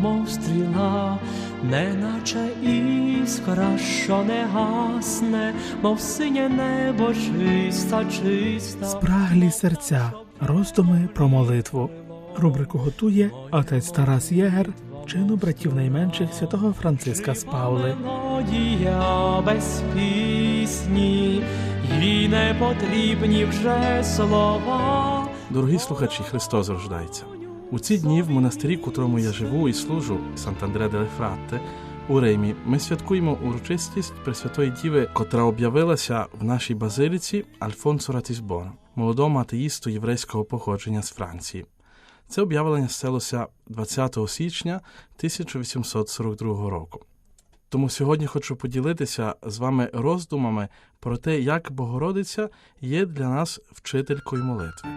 мов стріла, неначе іскра, що не гасне, мов синє небо чиста, чиста. Спраглі серця. Роздуми про молитву. Рубрику готує отець Тарас Єгер, чину братів найменших святого Франциска з Паули. Мелодія без пісні, їй не потрібні вже слова. Дорогі слухачі, Христос рождається. У ці дні в монастирі, в котрому я живу і служу, Сантандре деле Фратте, у Римі, ми святкуємо урочистість Пресвятої Діви, котра об'явилася в нашій базиліці Альфонсо Ратісбоно, молодому атеїсту єврейського походження з Франції. Це об'явлення сталося 20 січня 1842 року. Тому сьогодні хочу поділитися з вами роздумами про те, як Богородиця є для нас вчителькою молитви.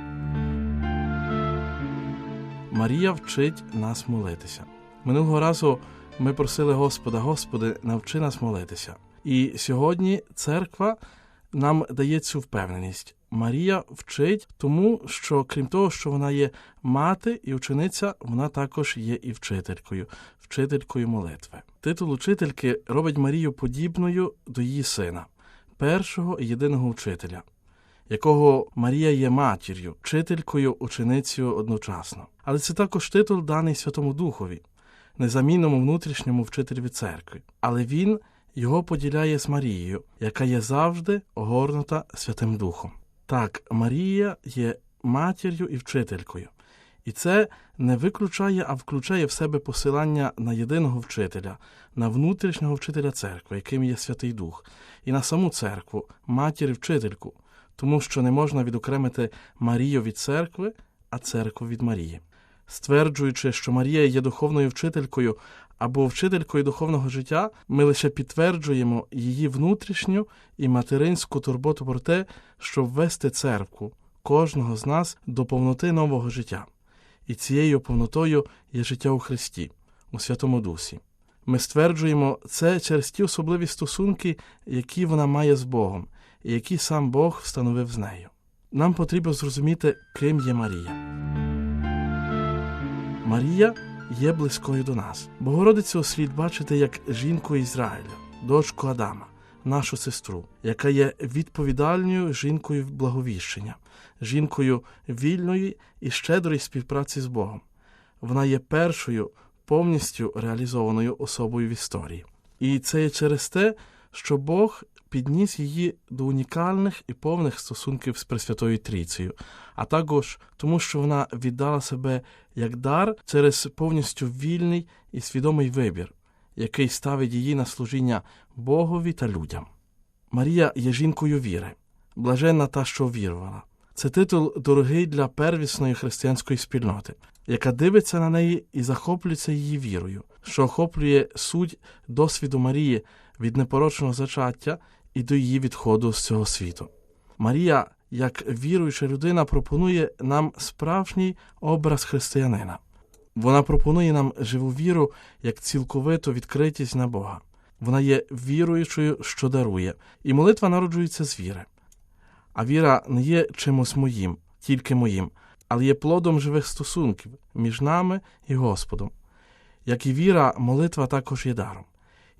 Марія вчить нас молитися. Минулого разу ми просили Господа, Господи, навчи нас молитися. І сьогодні церква нам дає цю впевненість. Марія вчить, тому що крім того, що вона є мати і учениця, вона також є і вчителькою, вчителькою молитви. Титул учительки робить Марію подібною до її сина, першого і єдиного вчителя, якого Марія є матір'ю, вчителькою, ученицею одночасно. Але це також титул даний Святому Духові, незамінному внутрішньому вчителеві церкви. Але він його поділяє з Марією, яка є завжди огорнута Святим Духом. Так, Марія є матір'ю і вчителькою, і це не виключає, а включає в себе посилання на єдиного вчителя, на внутрішнього вчителя церкви, яким є Святий Дух, і на саму церкву, матір і вчительку, тому що не можна відокремити Марію від церкви, а церкву від Марії. Стверджуючи, що Марія є духовною вчителькою або вчителькою духовного життя, ми лише підтверджуємо її внутрішню і материнську турботу про те, щоб ввести церкву кожного з нас до повноти нового життя. І цією повнотою є життя у Христі, у Святому Дусі. Ми стверджуємо це через ті особливі стосунки, які вона має з Богом, які сам Бог встановив з нею. Нам потрібно зрозуміти, ким є Марія. Марія є близькою до нас. Богородицю слід бачити як жінку Ізраїля, дочку Адама, нашу сестру, яка є відповідальною жінкою благовіщення, жінкою вільної і щедрої співпраці з Богом. Вона є першою повністю реалізованою особою в історії. І це є через те, що Бог підніс її до унікальних і повних стосунків з Пресвятою Трійцею, а також тому, що вона віддала себе як дар через повністю вільний і свідомий вибір, який ставить її на служіння Богові та людям. Марія є жінкою віри, блаженна та, що вірувала. Це титул дорогий для первісної християнської спільноти, яка дивиться на неї і захоплюється її вірою, що охоплює суть досвіду Марії від непорочного зачаття і до її відходу з цього світу. Марія, як віруюча людина, пропонує нам справжній образ християнина. Вона пропонує нам живу віру як цілковиту відкритість на Бога. Вона є віруючою, що дарує, і молитва народжується з віри. А віра не є чимось моїм, тільки моїм, але є плодом живих стосунків між нами і Господом. Як і віра, молитва також є даром.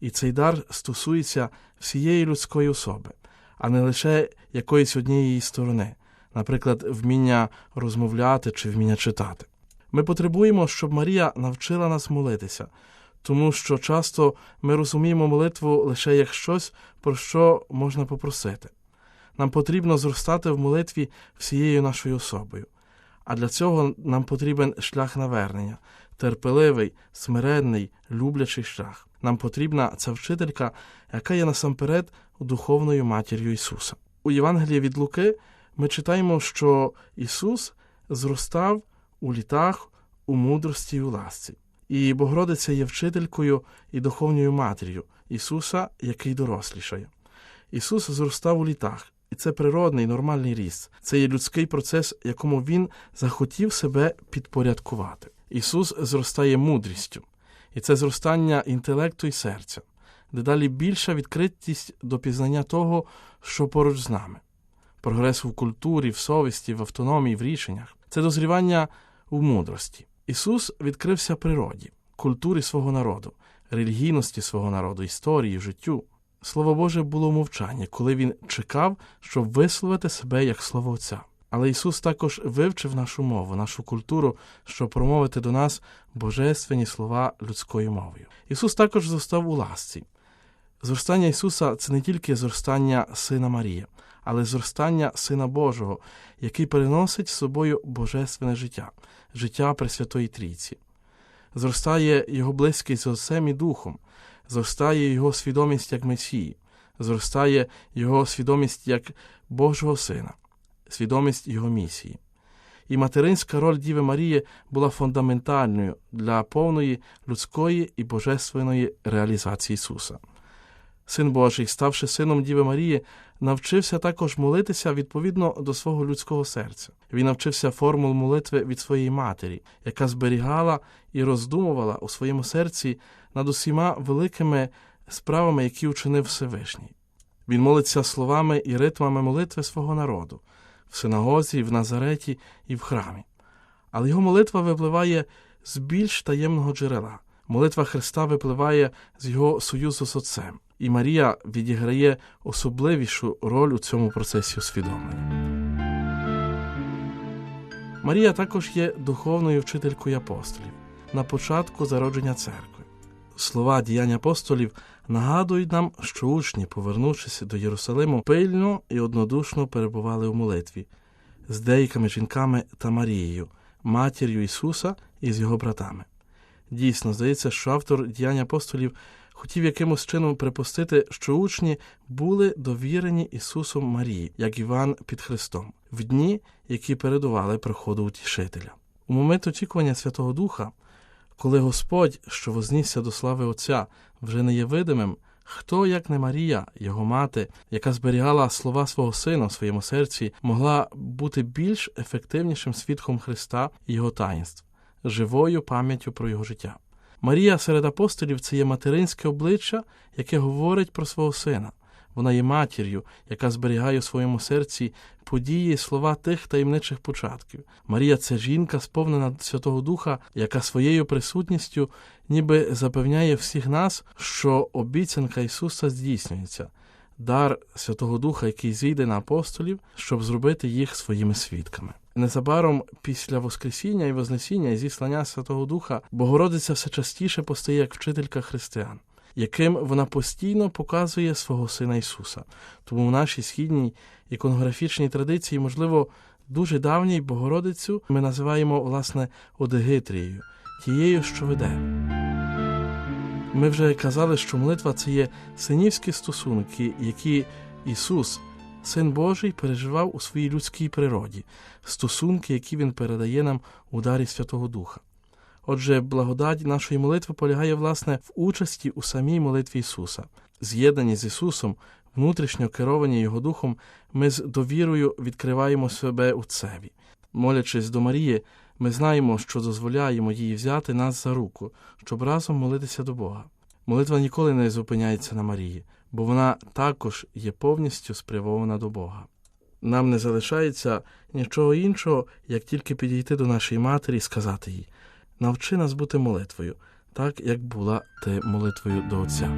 І цей дар стосується всієї людської особи, а не лише якоїсь однієї сторони, наприклад, вміння розмовляти чи вміння читати. Ми потребуємо, щоб Марія навчила нас молитися, тому що часто ми розуміємо молитву лише як щось, про що можна попросити. Нам потрібно зростати в молитві всією нашою особою. А для цього нам потрібен шлях навернення, терпеливий, смиренний, люблячий шлях. Нам потрібна ця вчителька, яка є насамперед духовною матір'ю Ісуса. У Євангелії від Луки ми читаємо, що Ісус зростав у літах, у мудрості і у ласці. І Богородиця є вчителькою і духовною матір'ю Ісуса, який дорослішає. Ісус зростав у літах, і це природний, нормальний ріст. Це є людський процес, якому Він захотів себе підпорядкувати. Ісус зростає мудрістю, і це зростання інтелекту і серця, дедалі більша відкритість до пізнання того, що поруч з нами, прогрес в культурі, в совісті, в автономії, в рішеннях, це дозрівання у мудрості. Ісус відкрився природі, культурі свого народу, релігійності свого народу, історії, життю. Слово Боже було мовчання, коли він чекав, щоб висловити себе як слово Отця. Але Ісус також вивчив нашу мову, нашу культуру, щоб промовити до нас божественні слова людською мовою. Ісус також зростав у ласці. Зростання Ісуса це не тільки зростання Сина Марія, але зростання Сина Божого, який переносить з собою божественне життя, життя Пресвятої Трійці. Зростає Його близькість з Отцем і Духом, зростає Його свідомість як Месії, зростає Його свідомість як Божого Сина, свідомість Його місії. І материнська роль Діви Марії була фундаментальною для повної людської і божественної реалізації Ісуса. Син Божий, ставши сином Діви Марії, навчився також молитися відповідно до свого людського серця. Він навчився формул молитви від своєї матері, яка зберігала і роздумувала у своєму серці над усіма великими справами, які учинив Всевишній. Він молиться словами і ритмами молитви свого народу в синагозі, в Назареті і в храмі. Але його молитва випливає з більш таємного джерела. Молитва Христа випливає з його союзу з Отцем. І Марія відіграє особливішу роль у цьому процесі усвідомлення. Марія також є духовною вчителькою апостолів на початку зародження церкви. Слова діянь апостолів нагадують нам, що учні, повернувшись до Єрусалиму, пильно і однодушно перебували у молитві з деякими жінками та Марією, матір'ю Ісуса і з його братами. Дійсно, здається, що автор діянь апостолів хотів якимось чином припустити, що учні були довірені Ісусом Марії, як Іван під Христом, в дні, які передували приходу утішителя. У момент очікування Святого Духа, коли Господь, що вознісся до слави Отця, вже не є видимим, хто, як не Марія, його мати, яка зберігала слова свого сина в своєму серці, могла бути більш ефективнішим свідком Христа і його таїнств, живою пам'яттю про його життя. Марія серед апостолів це є материнське обличчя, яке говорить про свого сина. Вона є матір'ю, яка зберігає у своєму серці події і слова тих таємничих початків. Марія це жінка, сповнена Святого Духа, яка своєю присутністю ніби запевняє всіх нас, що обіцянка Ісуса здійснюється, дар Святого Духа, який зійде на апостолів, щоб зробити їх своїми свідками. Незабаром після Воскресіння і Вознесіння і зіслання Святого Духа Богородиця все частіше постає як вчителька християн, яким вона постійно показує свого Сина Ісуса. Тому в нашій східній іконографічній традиції, можливо, дуже давній Богородицю ми називаємо власне Одегитрією, тією, що веде. Ми вже казали, що молитва це є синівські стосунки, які Ісус, Син Божий, переживав у своїй людській природі, стосунки, які Він передає нам у дарі Святого Духа. Отже, благодать нашої молитви полягає власне в участі у самій молитві Ісуса. З'єднані з Ісусом, внутрішньо керовані Його Духом, ми з довірою відкриваємо себе Отцеві. Молячись до Марії, ми знаємо, що дозволяємо їй взяти нас за руку, щоб разом молитися до Бога. Молитва ніколи не зупиняється на Марії, бо вона також є повністю спрямована до Бога. Нам не залишається нічого іншого, як тільки підійти до нашої матері і сказати їй навчи нас бути молитвою, так як була ти молитвою до Отця.